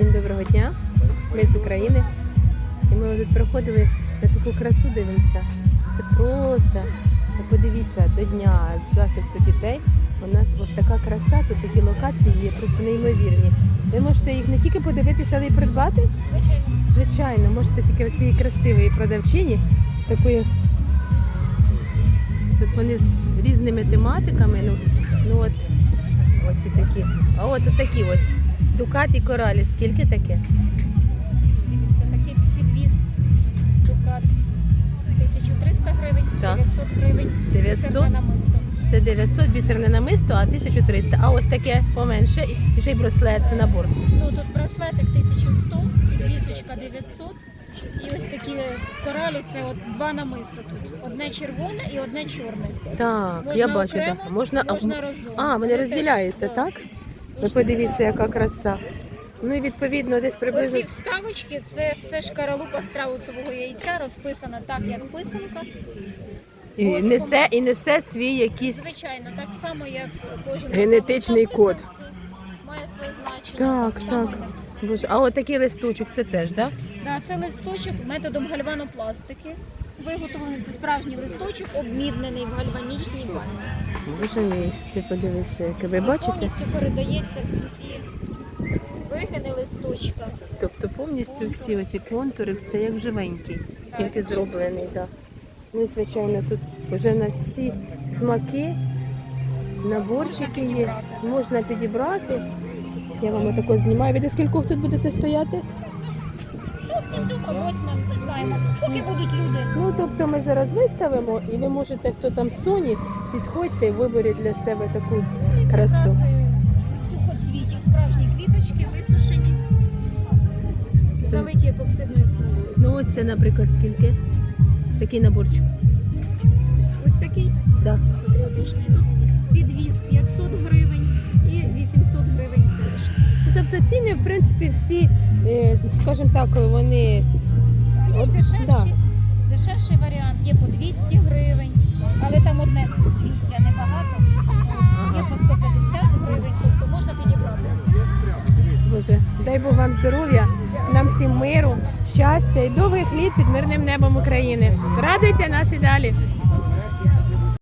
Всім доброго дня. Ми з України. І ми тут приходили на таку красу дивимося. Це просто, ви подивіться, до дня захисту дітей. У нас от така краса, тут такі локації є, просто неймовірні. Ви можете їх не тільки подивитися, але й придбати. Звичайно, можете тільки цієї красивої продавчині, такої. Тут вони з різними тематиками. Ну, ну от, оці такі. А от такі ось. Дукат і коралі. Скільки таке? Дивіться, такий підвіз Дукат 1300 гривень, Так. 900 гривень, 900? бісерне намисто. Це 900 бісерне намисто, а 1300. А ось таке поменше. І ще й браслет, це набор. Ну тут браслетик 1100, підвісочка 900. І ось такі коралі це от два намиста тут. Одне червоне і одне чорне. Так, Можна я бачу, окремо, так. Можна, а, можна разом. а, вони розділяються, так? Ви подивіться, яка краса. Ну і відповідно десь приблизно. Оці вставочки це все шкаралупа страусового яйця, розписана так, як писанка. І воском. несе, і несе свій якийсь. Звичайно, так само, як кожен Генетичний код. Має своє значення. Так, само так. Боже, а от такий листочок це теж, так? Да, це листочок методом гальванопластики. Виготовлений це справжній листочок, обміднений в гальванічній ванні. Боже мій, ти подивися, яке ви бачите? Повністю передається всі вигини листочка. Тобто повністю всі оці контури, все як живенький, тільки зроблений, так. Ну, звичайно, тут вже на всі смаки наборчики є. Можна підібрати. Я вам отако знімаю. Ви до скількох тут будете стояти? Шоста, сьома, восьма, не знаємо. Поки будуть люди. Ну, тобто ми зараз виставимо, і ви можете, хто там з Соні, підходьте і виберіть для себе таку красу. Прикраси сухоцвітів, справжні квіточки висушені, залиті епоксидною смолою. Ну, оце, наприклад, скільки? Такий наборчик. Ось такий Да. підвіз 500 гривень і 800 гривень залишки. Тобто ціни, в принципі, всі, е, скажімо так, вони От, дешевші, да. дешевший варіант, є по 200 гривень, але там одне суцвіття небагато. Є по 150 гривень, тобто можна підібрати. Боже, дай Бог вам здоров'я, нам всім миру, щастя і довгих літ під мирним небом України. Радуйте нас і далі.